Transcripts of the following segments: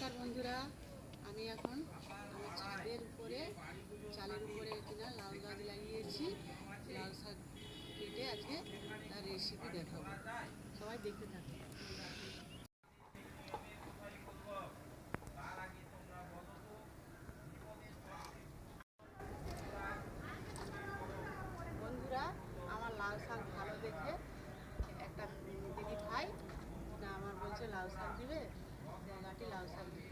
নমস্কার বন্ধুরা, আমি এখন আমার ছাদের উপরে, চালের উপরে কিনা লাউ গাছ লাগিয়েছি। লাউ শাক কেটে আজকে তার রেসিপি দেখাবো। সবাই দেখতে থাকুন বন্ধুরা, আমার লাউ শাক ভালো দেখে একটা দিদি ভাই আমার বলছে, লাউ শাক দিবে জায়গাটি লাউ শাক দিবে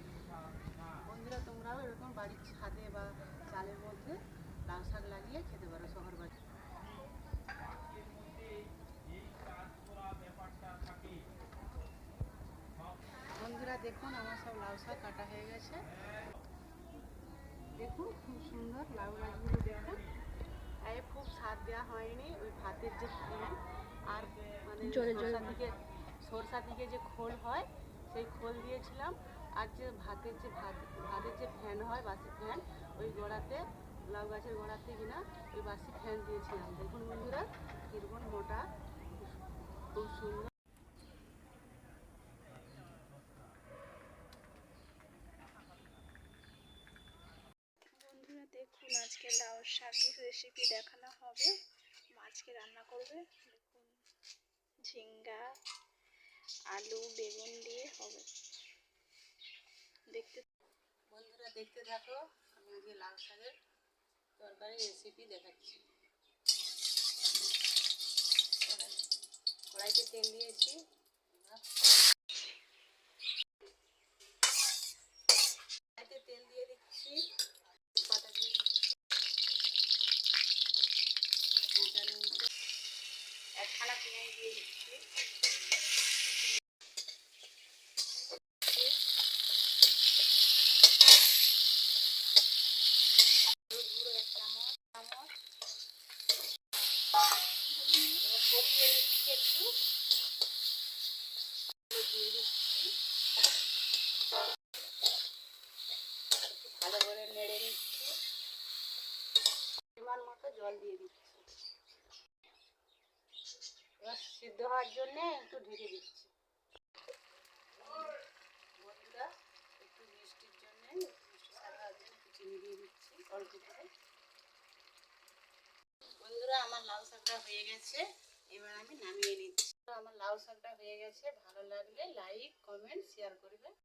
বন্ধুরা তোমরাও এরকম বাড়ির ছাদে বা চালের মধ্যে লাউ শাক লাগিয়ে খেতে পারো শহর বাড়ি বন্ধুরা দেখুন আমার সব লাউ শাক কাটা হয়ে গেছে। দেখুন খুব সুন্দর লাউ গাছগুলো দেখুন। এই খুব সার দেওয়া হয়নি ওই ভাতের যে ফ্যান আর মানে সরষা থেকে সরষা থেকে যে খোল হয় সেই খোল দিয়েছিলাম। আর যে ভাতের যে ভাত, ভাতের যে ফ্যান হয়, বাসি ফ্যান, ওই গোড়াতে, লাউ গাছের গোড়াতে কিনা, ওই বাসি ফ্যান দিয়েছিলাম। দেখুন বন্ধুরা, কীরকম মোটা, খুব সুন্দর। দেখুন আজকে লাউ শাকের রেসিপি দেখানো হবে। মাছকে রান্না করবে। দেখুন, ঝিঙ্গা, আলু, বেগুন দিয়ে হবে। দেখতে বন্ধুরা দেখতে থাকো, আমি আজকে লাউ শাকের তরকারি রেসিপি দেখাচ্ছি। কড়াই- কড়াইতে তেল দিয়েছি কড়াইতে তেল দিয়ে দিচ্ছি পাতা দিয়ে দিচ্ছি। এবার কষিয়ে একটু দিচ্ছি ভালো করে নেড়ে নিচ্ছি পরিমাণ মতো জল দিয়ে দিচ্ছি এবার সিদ্ধ হওয়ার জন্যে একটু ঢেকে দিচ্ছি বন্ধুরা একটু মিষ্টির জন্যে মিষ্টি চিনি দিয়ে দিচ্ছি অল্প করে বন্ধুরা আমার লাউ শাকটা হয়ে গেছে। এবার আমি নামিয়ে নিচ্ছি। আমার লাউ শাকটা হয়ে গেছে, ভালো লাগলে লাইক কমেন্ট শেয়ার করবে।